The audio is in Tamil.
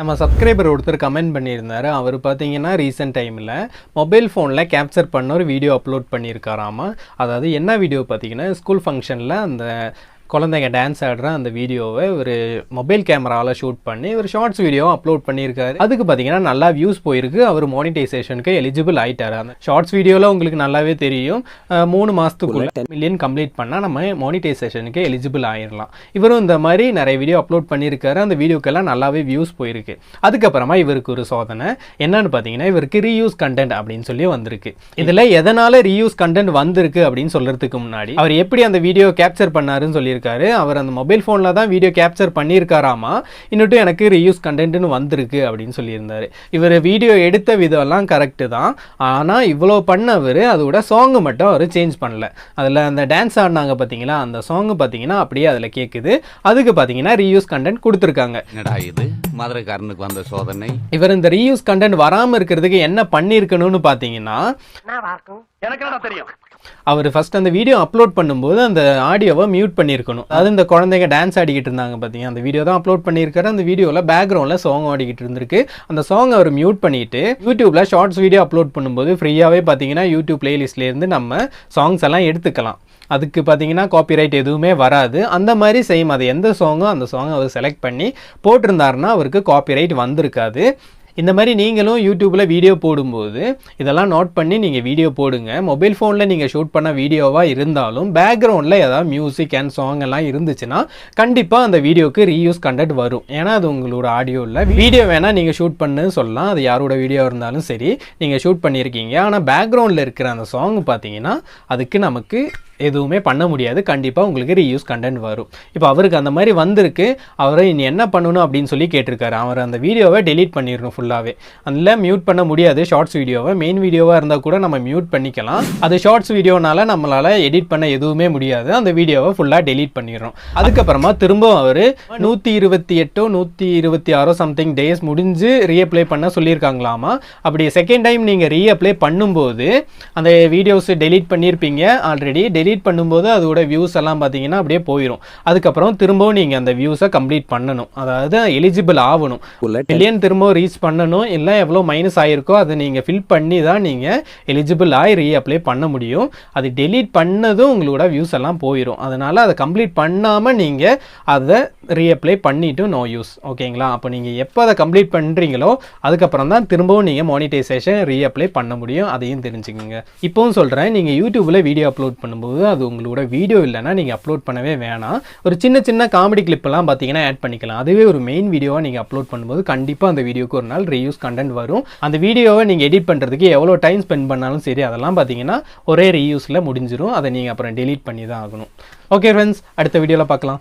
நம்ம சப்ஸ்கிரைபர் ஒருத்தர் கமெண்ட் பண்ணியிருந்தாரு. அவர் பார்த்தீங்கன்னா ரீசெண்ட் டைமில் மொபைல் ஃபோனில் கேப்சர் பண்ண ஒரு வீடியோ அப்லோட் பண்ணியிருக்காராமா? அதாவது என்ன வீடியோ பார்த்தீங்கன்னா ஸ்கூல் ஃபங்க்ஷனில் அந்த குழந்தைங்க டான்ஸ் ஆடுற அந்த வீடியோவை ஒரு மொபைல் கேமராவில் ஷூட் பண்ணி ஒரு ஷார்ட்ஸ் வீடியோ அப்லோட் பண்ணியிருக்காரு. அதுக்கு பார்த்தீங்கன்னா நல்லா வியூஸ் போயிருக்கு. அவர் மானிட்டைசேஷனுக்கு எலிஜிபிள் ஆயிட்டாரு. அந்த ஷார்ட்ஸ் வீடியோவில் உங்களுக்கு நல்லாவே தெரியும். மூணு மாதத்துக்குள்ள மில்லியன் கம்ப்ளீட் பண்ணால் நம்ம மானிட்டைசேஷனுக்கு எலிஜிபிள் ஆயிடலாம் இவரும் இந்த மாதிரி நிறைய வீடியோ அப்லோட் பண்ணியிருக்காரு. அந்த வீடியோக்கெல்லாம் நல்லாவே வியூஸ் போயிருக்கு. அதுக்கப்புறமா இவருக்கு ஒரு சோதனை. என்னன்னு பார்த்தீங்கன்னா இவருக்கு ரீயூஸ் கண்டென்ட் அப்படின்னு சொல்லி வந்திருக்கு. இதில் எதனால ரீயூஸ் கண்டென்ட் வந்திருக்கு அப்படின்னு சொல்றதுக்கு முன்னாடி அவர் எப்படி அந்த வீடியோ கேப்சர் பண்ணாருன்னு சொல்லியிருக்காரு அவர் அந்த மொபைல் ஃபோனில் தான் வீடியோ கேப்சர் பண்ணியிருக்காராமா? இன்னும் எனக்கு ரீயூஸ் கண்டென்ட்னு வந்திருக்கு அப்படின்னு சொல்லியிருந்தாரு. இவர் வீடியோ எடுத்த விதம்லாம் கரெக்டு தான். ஆனால் இவ்வளோ பண்ணவர் அதோட சாங்கு மட்டும் அவர் சேஞ்ச் பண்ணல. அதில் அந்த டான்ஸ் ஆடினாங்க பார்த்தீங்களா அந்த சாங்கு பார்த்தீங்கன்னா அப்படியே அதில் கேட்குது அதுக்கு பார்த்தீங்கன்னா ரீயூஸ் கண்டென்ட் கொடுத்துருக்காங்க. என்னடா இது? மதுரைக்காரனுக்கு வந்த சோதனை. இவர் இந்த ரீயூஸ் கண்டென்ட் வராமல் இருக்கிறதுக்கு என்ன பண்ணியிருக்கணும்னு பார்த்தீங்கன்னா எனக்கு என்னடா தெரியும்? அவர் ஃபர்ஸ்ட் அந்த வீடியோ அப்லோட் பண்ணும்போது அந்த ஆடியோவை மியூட் பண்ணியிருக்கணும். அது இந்த குழந்தைங்க டான்ஸ் ஆடிக்கிட்டு இருந்தாங்க பார்த்தீங்க அந்த வீடியோ தான் அப்லோட் பண்ணியிருக்காரு. அந்த வீடியோவில் பேக்ரவுண்டில் சாங் ஆடிக்கிட்டு இருந்திருக்கு. அந்த சாங் அவர் மியூட் பண்ணிட்டு யூடியூப்ல ஷார்ட்ஸ் வீடியோ அப்லோட் பண்ணும்போது ஃப்ரீயாகவே பார்த்தீங்கன்னா யூடியூப் பிளேலிஸ்ட்லேருந்து நம்ம சாங்ஸ் எல்லாம் எடுத்துக்கலாம். அதுக்கு பார்த்தீங்கன்னா காப்பிரைட் எதுவுமே வராது. அந்த மாதிரி செய்யும் அது எந்த சாங்கோ அந்த சாங்கை அவர் செலக்ட் பண்ணி போட்டிருந்தாருன்னா அவருக்கு காப்பிரைட் வந்திருக்காது. இந்த மாதிரி நீங்களும் யூடியூப்பில் வீடியோ போடும்போது இதெல்லாம் நோட் பண்ணி நீங்கள் வீடியோ போடுங்க. மொபைல் ஃபோனில் நீங்கள் ஷூட் பண்ண வீடியோவாக இருந்தாலும் பேக்ரவுண்டில் ஏதாவது மியூசிக் அண்ட் சாங் எல்லாம் இருந்துச்சுன்னா கண்டிப்பாக அந்த வீடியோக்கு ரீயூஸ் கண்டென்ட் வரும். ஏன்னா அது உங்களோட ஆடியோ இல்லை. வீடியோ வேணால் நீங்கள் ஷூட் பண்ணு சொல்லலாம். அது யாரோட வீடியோ இருந்தாலும் சரி நீங்கள் ஷூட் பண்ணியிருக்கீங்க. ஆனால் பேக்ரவுண்டில் இருக்கிற அந்த சாங் பார்த்தீங்கன்னா அதுக்கு நமக்கு எதுவுமே பண்ண முடியாது. கண்டிப்பாக உங்களுக்கு ரீயூஸ் கண்டென்ட் வரும். இப்போ அவருக்கு அந்த மாதிரி வந்திருக்கு. அவரை இனி என்ன பண்ணணும் அப்படின்னு சொல்லி கேட்டிருக்காரு. அவர் அந்த வீடியோவை டெலீட் பண்ணிடணும் ஃபுல்லாகவே அதில் மியூட் பண்ண முடியாது. ஷார்ட்ஸ் வீடியோவை. மெயின் வீடியோவாக இருந்தால் கூட நம்ம மியூட் பண்ணிக்கலாம். அது ஷார்ட்ஸ் வீடியோனால நம்மளால் எடிட் பண்ண எதுவுமே முடியாது. அந்த வீடியோவை ஃபுல்லாக டெலீட் பண்ணிடுறோம். அதுக்கப்புறமா திரும்பவும் அவர் நூற்றி இருபத்தி எட்டோ நூற்றி இருபத்தி ஆறோ சம்திங் டேஸ் முடிஞ்சு ரீஅப்ளை பண்ண சொல்லியிருக்காங்களாமா? அப்படி செகண்ட் டைம் நீங்கள் ரீஅப்ளை பண்ணும்போது அந்த வீடியோஸ் டெலீட் பண்ணியிருப்பீங்க. ஆல்ரெடி டெலி பண்ணும்போது அதோட வியூஸ் எல்லாம் பார்த்தீங்கன்னா அப்படியே போயிடும் அதுக்கப்புறம் திரும்பவும் நீங்கள் அந்த வியூஸை கம்ப்ளீட் பண்ணணும். அதாவது எலிஜிபிள் ஆகணும். மில்லியன் திரும்ப ரீச் பண்ணணும். இல்லை எவ்வளோ மைனஸ் ஆகிருக்கோ அதை நீங்கள் ஃபில் பண்ணி தான் நீங்கள் எலிஜிபிள் ஆகி ரீஅப்ளை பண்ண முடியும். அது டெலீட் பண்ணதும் உங்களோட வியூஸ் எல்லாம் போயிடும் அதனால் அதை கம்ப்ளீட் பண்ணாமல் நீங்கள் அதை ரீஅப்ளை பண்ணிட்டு நோ யூஸ் ஓகேங்களா? அப்போ நீங்கள் எப்போ அதை கம்ப்ளீட் பண்ணுறீங்களோ அதுக்கப்புறம் தான் திரும்பவும் நீங்கள் மானிட்டைசேஷன் ரீஅப்ளை பண்ண முடியும். அதையும் தெரிஞ்சுக்கோங்க. இப்போவும் சொல்கிறேன் நீங்கள் யூடியூப்பில் வீடியோ அப்லோட் பண்ணும்போது அது உங்களோட வீடியோ இல்லைன்னா நீங்கள் அப்லோட் பண்ணவே வேணாம். ஒரு சின்ன சின்ன காமெடி கிளிப்பெல்லாம் பார்த்தீங்கன்னா ஆட் பண்ணிக்கலாம். அதுவே ஒரு மெயின் வீடியோவாக நீங்கள் அப்லோட் பண்ணும்போது கண்டிப்பாக அந்த வீடியோக்கு ஒரு நாள் ரீயூஸ் கண்டென்ட் வரும். அந்த வீடியோவை நீங்கள் எடிட் பண்ணுறதுக்கு எவ்வளோ டைம் ஸ்பெண்ட் பண்ணாலும் சரி அதெல்லாம் பார்த்தீங்கன்னா ஒரே ரீயூஸில் முடிஞ்சிடும் அதை நீங்கள் அப்புறம் டெலீட் பண்ணி தான் ஆகணும். ஓகே ஃப்ரெண்ட்ஸ் அடுத்த வீடியோவில் பார்க்கலாம்.